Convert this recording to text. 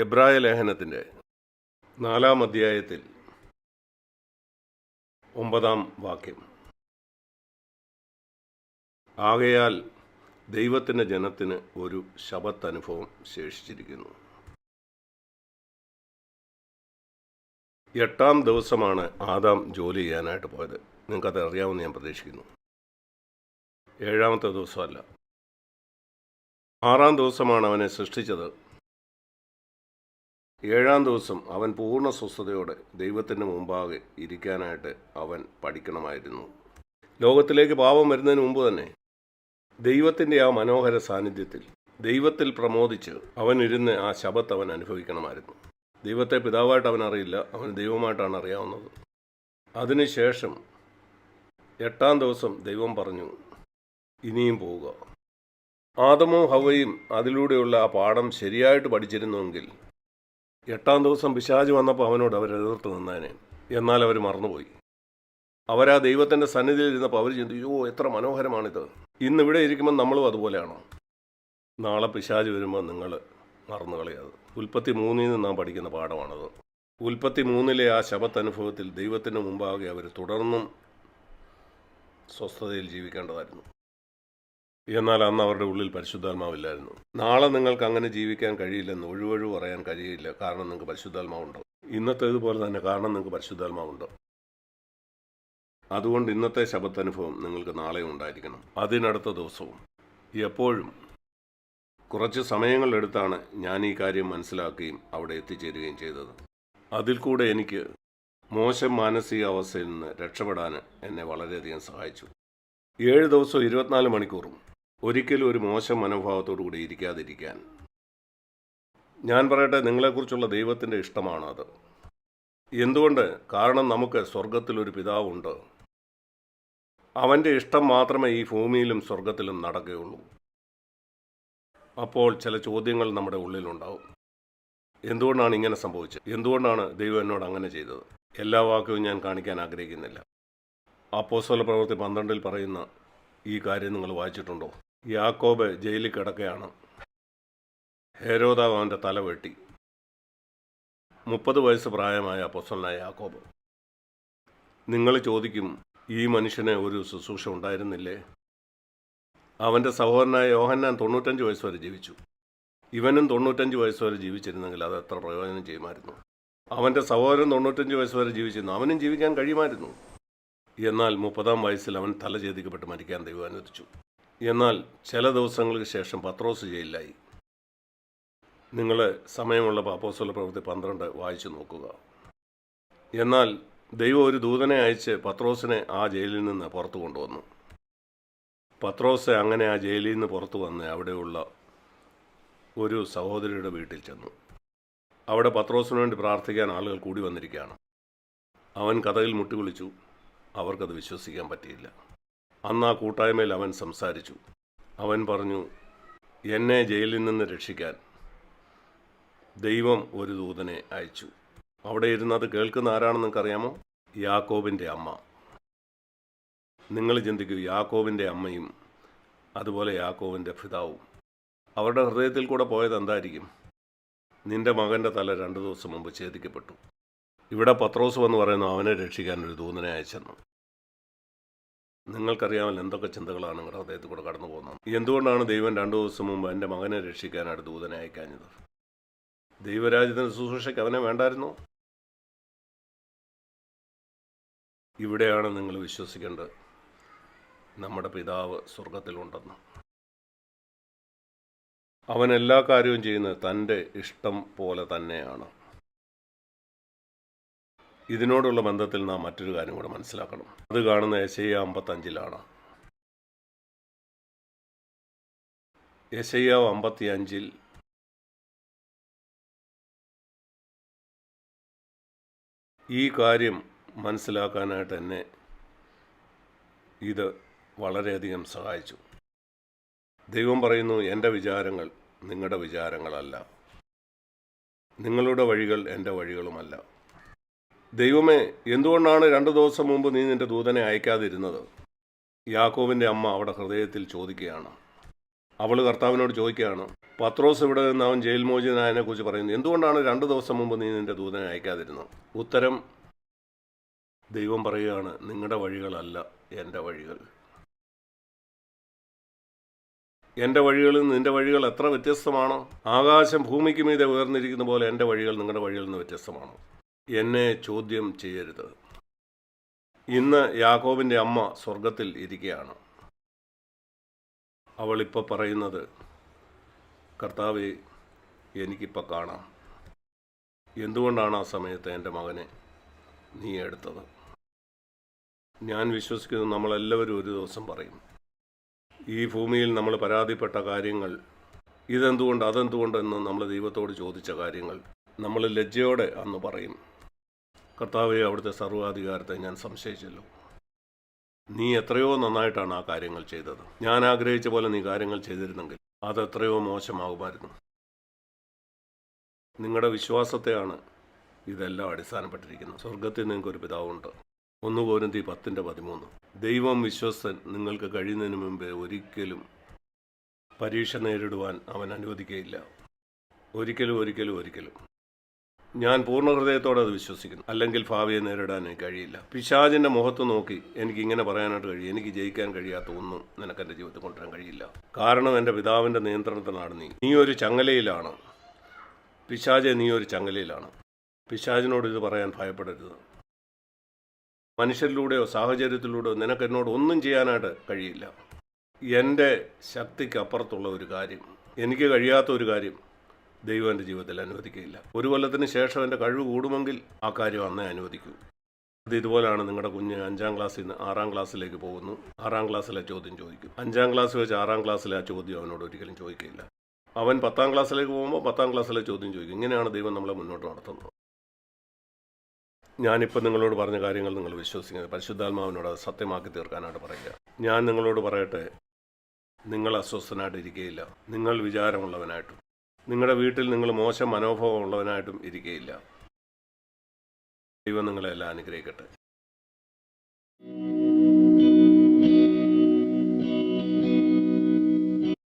എബ്രായ ലേഖനത്തിന്റെ നാലാം അധ്യായത്തിൽ ഒമ്പതാം വാക്യം. ആകയാൽ ദൈവത്തിന്റെ ജനത്തിന് ഒരു ശബത്ത് അനുഭവം ശേഷിച്ചിരിക്കുന്നു. എട്ടാം ദിവസമാണ് ആദാം ജോലി ചെയ്യാനായിട്ട് പോയത്. നിങ്ങൾക്കത് അറിയാമെന്ന് ഞാൻ പ്രതീക്ഷിക്കുന്നു. ഏഴാമത്തെ ദിവസമല്ല. ആറാം ദിവസമാണ് അവനെ സൃഷ്ടിച്ചത്. ഏഴാം ദിവസം അവൻ പൂർണ സ്വസ്ഥതയോടെ ദൈവത്തിന്റെ മുമ്പാകെ ഇരിക്കാനായിട്ട് അവൻ പഠിക്കണമായിരുന്നു. ലോകത്തിലേക്ക് പാപം വരുന്നതിന് മുമ്പ് തന്നെ ദൈവത്തിന്റെ ആ മനോഹര സാന്നിധ്യത്തിൽ ദൈവത്തിൽ പ്രമോദിച്ച് അവൻ ഇരുന്ന് ആ ശബത്ത് അവൻ അനുഭവിക്കണമായിരുന്നു. ദൈവത്തെ പിതാവായിട്ട് അവൻ അറിയില്ല അവൻ ദൈവമായിട്ടാണ് അറിയാവുന്നത്. അതിനുശേഷം എട്ടാം ദിവസം ദൈവം പറഞ്ഞു ഇനിയും പോവുക. ആദമോ ഹവയും അതിലൂടെയുള്ള ആ പാഠം ശരിയായിട്ട് പഠിച്ചിരുന്നുവെങ്കിൽ എട്ടാം ദിവസം പിശാജ് വന്നപ്പോൾ അവനോട് അവർ എതിർത്ത് നിന്നേനെ. എന്നാൽ അവർ മറന്നുപോയി. അവരാ ദൈവത്തിന്റെ സന്നിധിയിൽ ഇരുന്നപ്പോൾ അവർ ചിന്തിച്ചു ഓ എത്ര മനോഹരമാണിത്. ഇന്ന് ഇവിടെ ഇരിക്കുമ്പോൾ നമ്മളും അതുപോലെയാണോ? നാളെ പിശാജ് വരുമ്പോൾ നിങ്ങൾ മറന്നു കളയാത്. ഉൽപ്പത്തി മൂന്നിൽ നിന്ന് നാം പഠിക്കുന്ന പാഠമാണത്. ഉൽപ്പത്തി മൂന്നിലെ ആ ശബത്ത് അനുഭവത്തിൽ ദൈവത്തിന് മുമ്പാകെ അവർ തുടർന്നും സ്വസ്ഥതയിൽ ജീവിക്കേണ്ടതായിരുന്നു. എന്നാൽ അന്ന് അവരുടെ ഉള്ളിൽ പരിശുദ്ധാത്മാവില്ലായിരുന്നു. നാളെ നിങ്ങൾക്ക് അങ്ങനെ ജീവിക്കാൻ കഴിയില്ലെന്ന് ഒഴിവൊഴിവ് പറയാൻ കഴിയില്ല. കാരണം നിങ്ങൾക്ക് പരിശുദ്ധാത്മാവുണ്ടോ? ഇന്നത്തെ ഇതുപോലെ തന്നെ കാരണം നിങ്ങൾക്ക് പരിശുദ്ധാത്മാവുണ്ടോ? അതുകൊണ്ട് ഇന്നത്തെ ശബത്തനുഭവം നിങ്ങൾക്ക് നാളെ ഉണ്ടായിരിക്കണം. അതിനടുത്ത ദിവസവും. എപ്പോഴും. കുറച്ച് സമയങ്ങളെടുത്താണ് ഞാൻ ഈ കാര്യം മനസ്സിലാക്കുകയും അവിടെ എത്തിച്ചേരുകയും ചെയ്തത്. അതിൽ കൂടെ എനിക്ക് മോശം മാനസികാവസ്ഥയിൽ നിന്ന് രക്ഷപ്പെടാൻ എന്നെ വളരെയധികം സഹായിച്ചു. ഏഴ് ദിവസവും ഇരുപത്തിനാല് മണിക്കൂറും. ഒരിക്കലും ഒരു മോശം മനോഭാവത്തോടു കൂടി ഇരിക്കാതിരിക്കാൻ. ഞാൻ പറയട്ടെ നിങ്ങളെക്കുറിച്ചുള്ള ദൈവത്തിന്റെ ഇഷ്ടമാണ് അത് എന്തുകൊണ്ട്? കാരണം നമുക്ക് സ്വർഗത്തിലൊരു പിതാവുണ്ട്. അവന്റെ ഇഷ്ടം മാത്രമേ ഈ ഭൂമിയിലും സ്വർഗത്തിലും നടക്കുകയുള്ളൂ. അപ്പോൾ ചില ചോദ്യങ്ങൾ നമ്മുടെ ഉള്ളിലുണ്ടാവും. എന്തുകൊണ്ടാണ് ഇങ്ങനെ സംഭവിച്ചത്? എന്തുകൊണ്ടാണ് ദൈവം എന്നോട് അങ്ങനെ ചെയ്തത്? എല്ലാ വാക്കും ഞാൻ കാണിക്കാൻ ആഗ്രഹിക്കുന്നില്ല. അപ്പോസ്വല പ്രവൃത്തി പന്ത്രണ്ടിൽ പറയുന്ന ഈ കാര്യം നിങ്ങൾ വായിച്ചിട്ടുണ്ടോ? യാക്കോബ് ജയിലിൽ കിടക്കുകയാണ് ഹേരോദാവ് അവന്റെ തല വെട്ടി. മുപ്പത് വയസ്സ് പ്രായമായ അപ്പോസ്തലനായ യാക്കോബ് നിങ്ങൾ ചോദിക്കും ഈ മനുഷ്യന് ഒരു ശുശ്രൂഷ ഉണ്ടായിരുന്നില്ലേ? അവന്റെ സഹോദരനായ യോഹന്നാൻ തൊണ്ണൂറ്റഞ്ച് വയസ്സ് വരെ ജീവിച്ചു. ഇവനും തൊണ്ണൂറ്റഞ്ച് വയസ്സ് വരെ ജീവിച്ചിരുന്നെങ്കിൽ അത് എത്ര പ്രയോജനം ചെയ്യുമായിരുന്നു? അവന്റെ സഹോദരൻ തൊണ്ണൂറ്റഞ്ച് വയസ്സ് വരെ ജീവിച്ചിരുന്നു. അവനും ജീവിക്കാൻ കഴിയുമായിരുന്നു. എന്നാൽ മുപ്പതാം വയസ്സിൽ അവൻ തല ഛേദിക്കപ്പെട്ട് മരിക്കാൻ ദൈവം അനുവദിച്ചു. എന്നാൽ ചില ദിവസങ്ങൾക്ക് ശേഷം പത്രോസ് ജയിലിലായി. നിങ്ങൾ സമയമുള്ള പാപ്പോസുള്ള പ്രവൃത്തി പന്ത്രണ്ട് വായിച്ചു നോക്കുക. എന്നാൽ ദൈവം ഒരു ദൂതനെ അയച്ച് പത്രോസിനെ ആ ജയിലിൽ നിന്ന് പുറത്തു കൊണ്ടുവന്നു. പത്രോസ് അങ്ങനെ ആ ജയിലിൽ നിന്ന് പുറത്തു വന്ന് അവിടെയുള്ള ഒരു സഹോദരിയുടെ വീട്ടിൽ ചെന്നു. അവിടെ പത്രോസിന് വേണ്ടി പ്രാർത്ഥിക്കാൻ ആളുകൾ കൂടി വന്നിരിക്കുകയാണ്. അവൻ കഥയിൽ മുട്ടി വിളിച്ചു അവർക്കത് വിശ്വസിക്കാൻ പറ്റിയില്ല. അന്ന് ആ കൂട്ടായ്മയിൽ അവൻ സംസാരിച്ചു. അവൻ പറഞ്ഞു എന്നെ ജയിലിൽ നിന്ന് രക്ഷിക്കാൻ ദൈവം ഒരു ദൂതനെ അയച്ചു. അവിടെ ഇരുന്ന് അത് കേൾക്കുന്ന ആരാണെന്ന് നിങ്ങൾക്കറിയാമോ? യാക്കോബിന്റെ അമ്മ. നിങ്ങൾ ചിന്തിക്കൂ യാക്കോബിന്റെ അമ്മയും അതുപോലെ യാക്കോവിന്റെ പിതാവും. അവരുടെ ഹൃദയത്തിൽ കൂടെ പോയത് എന്തായിരിക്കും? നിന്റെ മകന്റെ തല രണ്ട് ദിവസം മുമ്പ് ഛേദിക്കപ്പെട്ടു. ഇവിടെ പത്രോസ് എന്ന് പറയുന്നു അവനെ രക്ഷിക്കാൻ ഒരു ദൂതനെ അയച്ചെന്ന്. നിങ്ങൾക്കറിയാമല്ലോ എന്തൊക്കെ ചിന്തകളാണ് നിങ്ങളുടെ ഹൃദയത്തിൽ കൂടെ കടന്നു പോകുന്നത്. എന്തുകൊണ്ടാണ് ദൈവം രണ്ടു ദിവസം മുമ്പ് എന്റെ മകനെ രക്ഷിക്കാനായിട്ട് ദൂതനെ അയക്കാഞ്ഞത്? ദൈവരാജ്യത്തിന്റെ ശുശ്രൂഷയ്ക്ക് അവനെ വേണ്ടായിരുന്നു? ഇവിടെയാണ് നിങ്ങൾ വിശ്വസിക്കേണ്ടത്. നമ്മുടെ പിതാവ് സ്വർഗത്തിലുണ്ടെന്ന് അവൻ എല്ലാ കാര്യവും ചെയ്യുന്നത് തന്റെ ഇഷ്ടം പോലെ തന്നെയാണ്. ഇതിനോടുള്ള ബന്ധത്തിൽ നാം മറ്റൊരു കാര്യം കൂടെ മനസ്സിലാക്കണം. അത് കാണുന്ന യശയ്യ അമ്പത്തഞ്ചിലാണ്. യശയ്യാവ് അമ്പത്തി അഞ്ചിൽ ഈ കാര്യം മനസ്സിലാക്കാനായിട്ട് എന്നെ ഇത് വളരെയധികം സഹായിച്ചു. ദൈവം പറയുന്നു എന്റെ വിചാരങ്ങൾ നിങ്ങളുടെ വിചാരങ്ങളല്ല. നിങ്ങളുടെ വഴികൾ എന്റെ വഴികളുമല്ല. ദൈവമേ എന്തുകൊണ്ടാണ് രണ്ടു ദിവസം മുമ്പ് നീ നിന്റെ ദൂതനെ അയക്കാതിരുന്നത്? യാക്കോവിന്റെ അമ്മ അവിടെ ഹൃദയത്തിൽ ചോദിക്കുകയാണ്. അവൾ കർത്താവിനോട് ചോദിക്കുകയാണ് പത്രോസ് ഇവിടെ നിന്ന് അവൻ ജയിൽ മോചിതനായതിനെ കുറിച്ച് പറയുന്നു? എന്തുകൊണ്ടാണ് രണ്ട് ദിവസം മുമ്പ് നീ നിന്റെ ദൂതനെ അയക്കാതിരുന്നത്? ഉത്തരം ദൈവം പറയുകയാണ് നിങ്ങളുടെ വഴികളല്ല എന്റെ വഴികൾ. എന്റെ വഴികളിൽ നിന്റെ വഴികൾ എത്ര വ്യത്യസ്തമാണോ. ആകാശം ഭൂമിക്ക് മീതെ ഉയർന്നിരിക്കുന്ന പോലെ എന്റെ വഴികൾ നിങ്ങളുടെ വഴികളിൽ നിന്ന് വ്യത്യസ്തമാണോ. എന്നെ ചോദ്യം ചെയ്യരുത്. ഇന്ന് യാക്കോബിന്റെ അമ്മ സ്വർഗത്തിൽ ഇരിക്കുകയാണ്. അവളിപ്പോൾ പറയുന്നത് കർത്താവെ എനിക്കിപ്പോൾ കാണാം. എന്തുകൊണ്ടാണ് ആ സമയത്ത് എന്റെ മകനെ നീ എടുത്തത്? ഞാൻ വിശ്വസിക്കുന്നു നമ്മളെല്ലാവരും ഒരു ദിവസം പറയും ഈ ഭൂമിയിൽ നമ്മൾ പരാതിപ്പെട്ട കാര്യങ്ങൾ ഇതെന്തുകൊണ്ട് അതെന്തുകൊണ്ട് എന്ന് നമ്മൾ ദൈവത്തോട് ചോദിച്ച കാര്യങ്ങൾ നമ്മൾ ലജ്ജയോടെ അന്ന് പറയും. കർത്താവെ അവിടുത്തെ സർവാധികാരത്തെ ഞാൻ സംശയിച്ചല്ലോ. നീ എത്രയോ നന്നായിട്ടാണ് ആ കാര്യങ്ങൾ ചെയ്തത്. ഞാൻ ആഗ്രഹിച്ച പോലെ നീ കാര്യങ്ങൾ ചെയ്തിരുന്നെങ്കിൽ അത് എത്രയോ മോശമാകുമായിരുന്നു. നിങ്ങളുടെ വിശ്വാസത്തെയാണ് ഇതെല്ലാം അടിസ്ഥാനപ്പെട്ടിരിക്കുന്നത്. സ്വർഗത്തിൽ നിങ്ങൾക്കൊരു പിതാവുണ്ട്. ഒന്ന് പോരന്തി പത്തിന്റെ പതിമൂന്ന്. ദൈവം വിശ്വസ്തൻ നിങ്ങൾക്ക് കഴിയുന്നതിന് മുമ്പേ ഒരിക്കലും പരീക്ഷ നേരിടുവാൻ അവൻ അനുവദിക്കുകയില്ല ഒരിക്കലും ഒരിക്കലും ഒരിക്കലും. ഞാൻ പൂർണ ഹൃദയത്തോടെ അത് വിശ്വസിക്കുന്നു. അല്ലെങ്കിൽ ഭാവിയെ നേരിടാൻ എനിക്ക് കഴിയില്ല. പിശാചിന്റെ മുഖത്ത് നോക്കി എനിക്ക് ഇങ്ങനെ പറയാനായിട്ട് കഴിയും. എനിക്ക് ജയിക്കാൻ കഴിയാത്ത ഒന്നും നിനക്ക് എന്റെ ജീവിതത്തിൽ കൊണ്ടുവരാൻ കഴിയില്ല. കാരണം എന്റെ പിതാവിന്റെ നിയന്ത്രണത്തിലാണ് നീ. നീ ഒരു ചങ്ങലയിലാണ്. പിശാചെ നീ ഒരു ചങ്ങലയിലാണ്. പിശാജിനോട് ഇത് പറയാൻ ഭയപ്പെടരുത്. മനുഷ്യരിലൂടെയോ സാഹചര്യത്തിലൂടെയോ നിനക്ക് എന്നോട് ഒന്നും ചെയ്യാനായിട്ട് കഴിയില്ല. എന്റെ ശക്തിക്കപ്പുറത്തുള്ള ഒരു കാര്യം എനിക്ക് കഴിയാത്ത ഒരു കാര്യം ദൈവം എന്റെ ജീവിതത്തിൽ അനുവദിക്കുകയില്ല. ഒരു കൊല്ലത്തിന് ശേഷം എന്റെ കഴിവ് കൂടുമെങ്കിൽ ആ കാര്യം അന്നേ അനുവദിക്കൂ. അത് ഇതുപോലെയാണ് നിങ്ങളുടെ കുഞ്ഞ് അഞ്ചാം ക്ലാസ്സിൽ നിന്ന് ആറാം ക്ലാസ്സിലേക്ക് പോകുന്നു. ആറാം ക്ലാസ്സിലെ ചോദ്യം ചോദിക്കും. അഞ്ചാം ക്ലാസ് വെച്ച് ആറാം ക്ലാസ്സിലെ ആ ചോദ്യം അവനോട് ഒരിക്കലും ചോദിക്കില്ല അവൻ പത്താം ക്ലാസ്സിലേക്ക് പോകുമ്പോൾ പത്താം ക്ലാസ്സിലെ ചോദ്യം ചോദിക്കും. ഇങ്ങനെയാണ് ദൈവം നമ്മളെ മുന്നോട്ട് നടത്തുന്നത്. ഞാനിപ്പോൾ നിങ്ങളോട് പറഞ്ഞ കാര്യങ്ങൾ നിങ്ങൾ വിശ്വസിക്കുന്നത് പരിശുദ്ധാത്മാവിനോട് അത് സത്യമാക്കി തീർക്കാനായിട്ട് പറയുക. ഞാൻ നിങ്ങളോട് പറയട്ടെ നിങ്ങൾ അസ്വസ്ഥനായിട്ട് ഇരിക്കുകയില്ല നിങ്ങൾ വിചാരമുള്ളവനായിട്ടും നിങ്ങളുടെ വീട്ടിൽ നിങ്ങൾ മോശം മനോഭാവം ഉള്ളവനായിട്ടും ഇരിക്കുകയില്ല ദൈവം നിങ്ങളെല്ലാം അനുഗ്രഹിക്കട്ടെ.